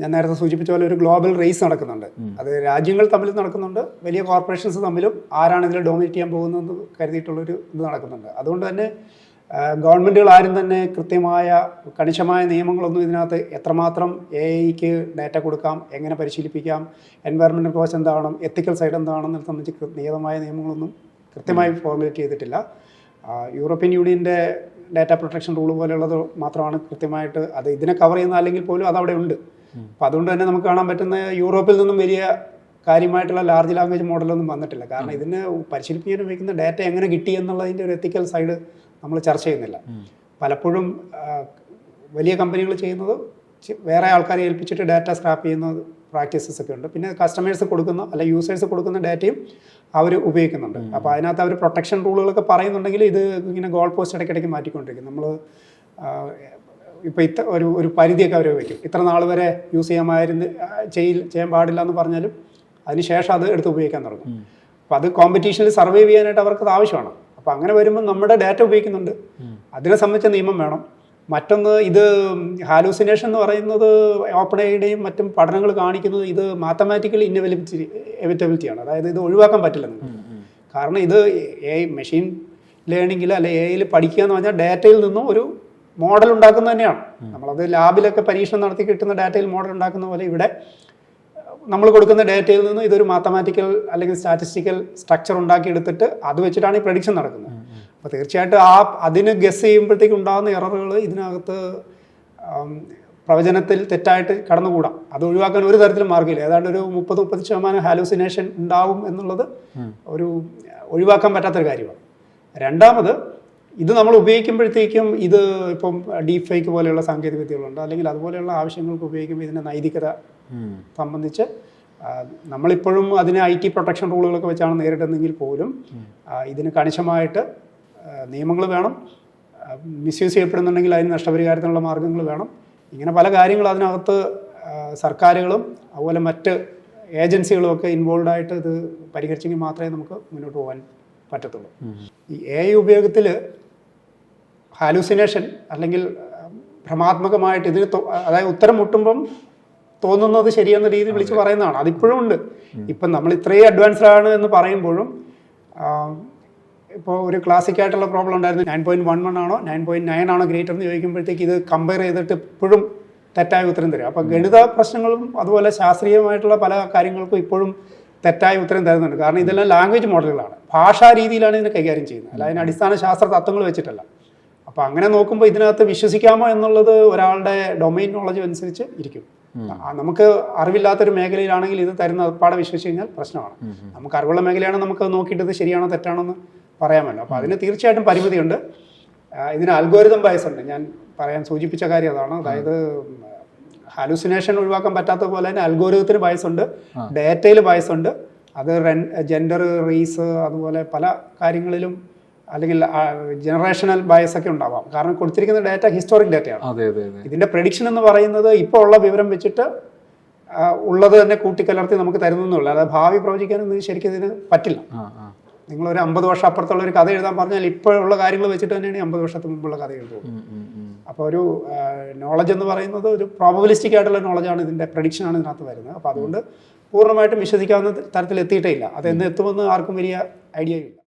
ഞാൻ നേരത്തെ സൂചിപ്പിച്ച പോലെ ഒരു ഗ്ലോബൽ റേസ് നടക്കുന്നുണ്ട്. അത് രാജ്യങ്ങൾ തമ്മിൽ നടക്കുന്നുണ്ട്. വലിയ കോർപ്പറേഷൻസ് തമ്മിലും ആരാണ് ഇതിൽ ഡോമിനേറ്റ് ചെയ്യാൻ പോകുന്നതെന്ന് കരുതിയിട്ടുള്ളൊരു ഇത് നടക്കുന്നുണ്ട്. അതുകൊണ്ട് തന്നെ ഗവൺമെന്റുകൾ ആരും തന്നെ കൃത്യമായ കണിശമായ നിയമങ്ങളൊന്നും ഇതിനകത്ത് എത്രമാത്രം എ ഐക്ക് ഡാറ്റ കൊടുക്കാം എങ്ങനെ പരിശീലിപ്പിക്കാം എൻവയറമെന്റൽ കോസ് എന്താണ് എത്തിക്കൽ സൈഡ് എന്താണെന്ന് സംബന്ധിച്ച് നിയതമായ നിയമങ്ങളൊന്നും കൃത്യമായി ഫോർമുലേറ്റ് ചെയ്തിട്ടില്ല. യൂറോപ്യൻ യൂണിയന്റെ ഡാറ്റ പ്രൊട്ടക്ഷൻ റൂൾ പോലെയുള്ളത് മാത്രമാണ് കൃത്യമായിട്ട് അത് ഇതിനെ കവർ ചെയ്യുന്ന അല്ലെങ്കിൽ പോലും അത് അവിടെ ഉണ്ട്. അപ്പം അതുകൊണ്ട് തന്നെ നമുക്ക് കാണാൻ പറ്റുന്ന യൂറോപ്പിൽ നിന്നും വലിയ കാര്യമായിട്ടുള്ള ലാർജ് ലാംഗ്വേജ് മോഡലൊന്നും വന്നിട്ടില്ല. കാരണം ഇതിന് പരിശീലിപ്പിക്കാൻ ഉപയോഗിക്കുന്ന ഡാറ്റ എങ്ങനെ കിട്ടി എന്നുള്ളതിന്റെ ഒരു എത്തിക്കൽ സൈഡ് നമ്മൾ ചർച്ച ചെയ്യുന്നില്ല. പലപ്പോഴും വലിയ കമ്പനികൾ ചെയ്യുന്നത് വേറെ ആൾക്കാരെ ഏൽപ്പിച്ചിട്ട് ഡാറ്റ സ്ക്രാപ്പ് ചെയ്യുന്ന പ്രാക്ടീസസ് ഒക്കെ ഉണ്ട്. പിന്നെ കസ്റ്റമേഴ്സ് കൊടുക്കുന്ന അല്ല യൂസേഴ്സ് കൊടുക്കുന്ന ഡാറ്റയും അവർ ഉപയോഗിക്കുന്നുണ്ട്. അപ്പോൾ അതിനകത്ത് അവർ പ്രൊട്ടക്ഷൻ റൂളുകളൊക്കെ പറയുന്നുണ്ടെങ്കിൽ ഇത് ഇങ്ങനെ ഗോൾ പോസ്റ്റ് ഇടയ്ക്കിടയ്ക്ക് മാറ്റിക്കൊണ്ടിരിക്കും. നമ്മൾ ഇപ്പോൾ ഇത്ര ഒരു ഒരു പരിധിയൊക്കെ അവർ വയ്ക്കും ഇത്ര നാൾ വരെ യൂസ് ചെയ്യാമായിരുന്നു ചെയ്യിൽ ചെയ്യാൻ പാടില്ല എന്ന് പറഞ്ഞാലും അതിനുശേഷം അത് എടുത്ത് ഉപയോഗിക്കാൻ തുടങ്ങും. അപ്പോൾ അത് കോമ്പറ്റീഷനിൽ സർവൈവ് ചെയ്യാനായിട്ട് അവർക്ക് അത് ആവശ്യമാണ്. അപ്പോൾ അങ്ങനെ വരുമ്പോൾ നമ്മുടെ ഡാറ്റ ഉപയോഗിക്കുന്നുണ്ട്. അതിനെ സംബന്ധിച്ച നിയമം വേണം. മറ്റൊന്ന് ഇത് ഹാലൂസിനേഷൻ എന്ന് പറയുന്നത് ഓപ്പൺ ഐഡിയും മറ്റും പഠനങ്ങൾ കാണിക്കുന്നത് ഇത് മാത്തമാറ്റിക്കൽ ഇന്നവലിബിലിറ്റി എവിറ്റബിലിറ്റിയാണ് അതായത് ഇത് ഒഴിവാക്കാൻ പറ്റില്ല കാരണം ഇത് എ മെഷീൻ ലേണിങ്ങിൽ അല്ലെ എയിൽ പഠിക്കുക എന്ന് പറഞ്ഞാൽ ഡാറ്റയിൽ നിന്നും ഒരു മോഡൽ ഉണ്ടാക്കുന്നത് തന്നെയാണ്. നമ്മളത് ലാബിലൊക്കെ പരീക്ഷണം നടത്തി കിട്ടുന്ന ഡാറ്റയിൽ മോഡൽ ഉണ്ടാക്കുന്ന പോലെ ഇവിടെ നമ്മൾ കൊടുക്കുന്ന ഡാറ്റയിൽ നിന്ന് ഇതൊരു മാത്തമാറ്റിക്കൽ അല്ലെങ്കിൽ സ്റ്റാറ്റിസ്റ്റിക്കൽ സ്ട്രക്ചർ ഉണ്ടാക്കിയെടുത്തിട്ട് അത് വെച്ചിട്ടാണ് ഈ പ്രഡിക്ഷൻ നടക്കുന്നത്. അപ്പോൾ തീർച്ചയായിട്ടും ആ അതിന് ഗസ് ചെയ്യുമ്പോഴത്തേക്ക് ഉണ്ടാകുന്ന എററുകൾ ഇതിനകത്ത് പ്രവചനത്തിൽ തെറ്റായിട്ട് കടന്നുകൂടാം. അത് ഒഴിവാക്കാൻ ഒരു തരത്തിലും മാർഗമില്ല. ഏതാണ്ട് ഒരു മുപ്പത് മുപ്പത് ശതമാനം ഹാലൂസിനേഷൻ ഉണ്ടാവും എന്നുള്ളത് ഒരു ഒഴിവാക്കാൻ പറ്റാത്തൊരു കാര്യമാണ്. രണ്ടാമത് ഇത് നമ്മൾ ഉപയോഗിക്കുമ്പോഴത്തേക്കും ഇത് ഇപ്പം ഡീപ് ഫേക്ക് പോലെയുള്ള സാങ്കേതിക വിദ്യകളുണ്ട് അല്ലെങ്കിൽ അതുപോലെയുള്ള ആവശ്യങ്ങൾക്ക് ഉപയോഗിക്കുമ്പോൾ ഇതിന്റെ നൈതികത സംബന്ധിച്ച് നമ്മളിപ്പോഴും അതിന് ഐ ടി പ്രൊട്ടക്ഷൻ റൂളുകളൊക്കെ വെച്ചാണ് നേരിടുന്നതെങ്കിൽ പോലും ഇതിന് കണിശമായിട്ട് നിയമങ്ങൾ വേണം. മിസ്യൂസ് ചെയ്യപ്പെടുന്നുണ്ടെങ്കിൽ അതിന് നഷ്ടപരിഹാരത്തിനുള്ള മാർഗങ്ങൾ വേണം. ഇങ്ങനെ പല കാര്യങ്ങളും അതിനകത്ത് സർക്കാരുകളും അതുപോലെ മറ്റ് ഏജൻസികളും ഒക്കെ ഇൻവോൾവ് ആയിട്ട് ഇത് പരിഹരിച്ചെങ്കിൽ മാത്രമേ നമുക്ക് മുന്നോട്ട് പോകാൻ പറ്റത്തുള്ളൂ. ഈ എ ഐ ഉപയോഗത്തിൽ ഹാലൂസിനേഷൻ അല്ലെങ്കിൽ ഭ്രമാത്മകമായിട്ട് ഇതിന് അതായത് ഉത്തരം മുട്ടുമ്പം തോന്നുന്നത് ശരിയെന്ന രീതിയിൽ വിളിച്ച് പറയുന്നതാണ്. അതിപ്പോഴും ഉണ്ട്. ഇപ്പം നമ്മൾ ഇത്രയും അഡ്വാൻസ്ഡ് ആണ് എന്ന് പറയുമ്പോഴും ഇപ്പോൾ ഒരു ക്ലാസിക് ആയിട്ടുള്ള പ്രോബ്ലം ഉണ്ടായിരുന്നു. നയൻ പോയിന്റ് വൺ വൺ ആണോ നയൻ പോയിന്റ് നയൻ ആണോ ഗ്രേറ്റർ എന്ന് ചോദിക്കുമ്പോഴത്തേക്ക് ഇത് കമ്പയർ ചെയ്തിട്ട് ഇപ്പോഴും തെറ്റായ ഉത്തരം തരും. അപ്പോൾ ഗണിത പ്രശ്നങ്ങളും അതുപോലെ ശാസ്ത്രീയമായിട്ടുള്ള പല കാര്യങ്ങൾക്കും ഇപ്പോഴും തെറ്റായ ഉത്തരം തരുന്നുണ്ട്. കാരണം ഇതെല്ലാം ലാംഗ്വേജ് മോഡലുകളാണ് ഭാഷാ രീതിയിലാണ് ഇതിനെ കൈകാര്യം ചെയ്യുന്നത്. അല്ല അതിന് അടിസ്ഥാന ശാസ്ത്ര തത്വങ്ങൾ വെച്ചിട്ടല്ല. അപ്പോൾ അങ്ങനെ നോക്കുമ്പോൾ ഇതിനകത്ത് വിശ്വസിക്കാമോ എന്നുള്ളത് ഒരാളുടെ ഡൊമൈൻ നോളജ് അനുസരിച്ച് ഇരിക്കും. നമുക്ക് അറിവില്ലാത്തൊരു മേഖലയിലാണെങ്കിൽ ഇത് തരുന്ന പാടെ വിശ്വസിച്ച് കഴിഞ്ഞാൽ പ്രശ്നമാണ്. നമുക്ക് അറിവുള്ള മേഖലയാണെങ്കിൽ നമുക്ക് നോക്കിയിട്ട് ഇത് ശരിയാണോ തെറ്റാണോ എന്ന് പറയാമല്ലോ. അപ്പോൾ അതിന് തീർച്ചയായിട്ടും പരിമിതിയുണ്ട്. ഇതിന് അൽഗോരിതം ബയസ് ഉണ്ട്. ഞാൻ പറയാൻ സൂചിപ്പിച്ച കാര്യം അതാണ്. അതായത് ഹാലൂസിനേഷൻ ഒഴിവാക്കാൻ പറ്റാത്ത പോലെ തന്നെ അൽഗോരിതത്തിന് ബയസ് ഉണ്ട്. ഡേറ്റയിൽ ബയസ് ഉണ്ട്. അത് ജെൻഡർ റേസ് അതുപോലെ പല കാര്യങ്ങളിലും അല്ലെങ്കിൽ ജനറേഷണൽ ബയസ് ഒക്കെ ഉണ്ടാവാം. കാരണം കൊടുത്തിരിക്കുന്ന ഡാറ്റ ഹിസ്റ്റോറിക് ഡാറ്റയാണ് ഇതിന്റെ പ്രഡിക്ഷൻ എന്ന് പറയുന്നത് ഇപ്പോൾ ഉള്ള വിവരം വെച്ചിട്ട് ഉള്ളത് തന്നെ കൂട്ടിക്കലർത്തി നമുക്ക് തരുന്നുള്ളൂ അതായത് ഭാവി പ്രവചിക്കാനൊന്നും ശരിക്കും ഇതിന് പറ്റില്ല. നിങ്ങൾ ഒരു അമ്പത് വർഷം അപ്പുറത്തുള്ള ഒരു കഥ എഴുതാൻ പറഞ്ഞാൽ ഇപ്പോഴുള്ള കാര്യങ്ങൾ വെച്ചിട്ട് തന്നെയാണ് അമ്പത് വർഷത്തിന് മുമ്പുള്ള കഥ എഴുതുന്നത്. അപ്പോൾ ഒരു നോളജ് എന്ന് പറയുന്നത് ഒരു പ്രോബബിലിസ്റ്റിക് ആയിട്ടുള്ള നോളജാണ് ഇതിന്റെ പ്രഡിക്ഷനാണ് ഇതിനകത്ത് വരുന്നത്. അപ്പോൾ അതുകൊണ്ട് പൂർണമായിട്ടും വിശ്വസിക്കാവുന്ന തരത്തിൽ എത്തിയിട്ടേ ഇല്ല. അത് എന്ന് എത്തുമെന്ന് ആർക്കും വലിയ ഐഡിയ ഇല്ല.